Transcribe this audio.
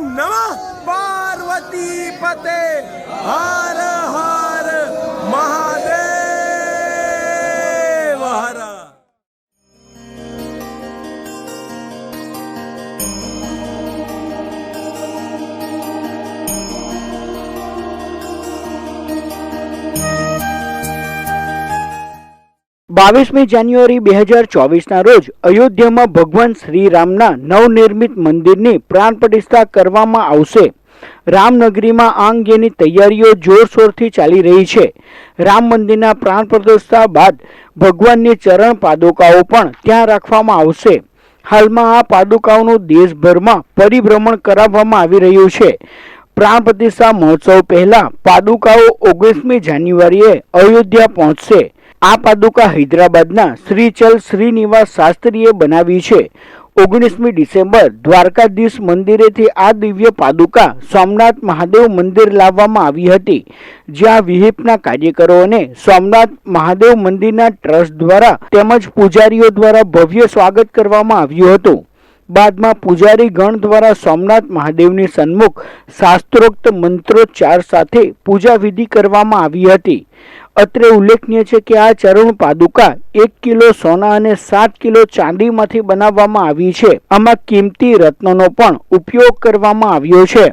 નમઃ પાર્વતી પતે. હર બાવીસમી જાન્યુઆરી બે હજાર ચોવીસના રોજ અયોધ્યામાં ભગવાન શ્રીરામના નવનિર્મિત મંદિરની પ્રાણ પ્રતિષ્ઠા કરવામાં આવશે. રામનગરીમાં આ અંગેની તૈયારીઓ જોરશોરથી ચાલી રહી છે. રામ મંદિરના પ્રાણ પ્રતિષ્ઠા બાદ ભગવાનની ચરણ પાદુકાઓ પણ ત્યાં રાખવામાં આવશે. હાલમાં આ પાદુકાઓનું દેશભરમાં પરિભ્રમણ કરાવવામાં આવી રહ્યું છે. પ્રાણ પ્રતિષ્ઠા મહોત્સવ પહેલા પાદુકાઓ ઓગણીસમી જાન્યુઆરીએ અયોધ્યા પહોંચશે. આ પાદુકા હૈદરાબાદના શ્રીચલ શ્રીનિવાસ શાસ્ત્રીએ બનાવી છે. ઓગણીસમી ડિસેમ્બર દ્વારકાધીશ મંદિરેથી આ દિવ્ય પાદુકા સોમનાથ મહાદેવ મંદિર લાવવામાં આવી હતી, જ્યાં વિહિપના કાર્યકરો અને સોમનાથ મહાદેવ મંદિરના ટ્રસ્ટ દ્વારા તેમજ પૂજારીઓ દ્વારા ભવ્ય સ્વાગત કરવામાં આવ્યું હતું. બાદમાં પૂજારી ગણ દ્વારા સોમનાથ મહાદેવની સન્મુખ શાસ્ત્રોક્ત મંત્રોચ્ચાર સાથે પૂજા વિધિ કરવામાં આવી હતી. અત્રે ઉલ્લેખનીય છે કે આ ચરણ પાદુકા એક કિલો સોના અને સાત કિલો ચાંદીમાંથી બનાવવામાં આવી છે. આમાં કિંમતી રત્નોનો પણ ઉપયોગ કરવામાં આવ્યો છે.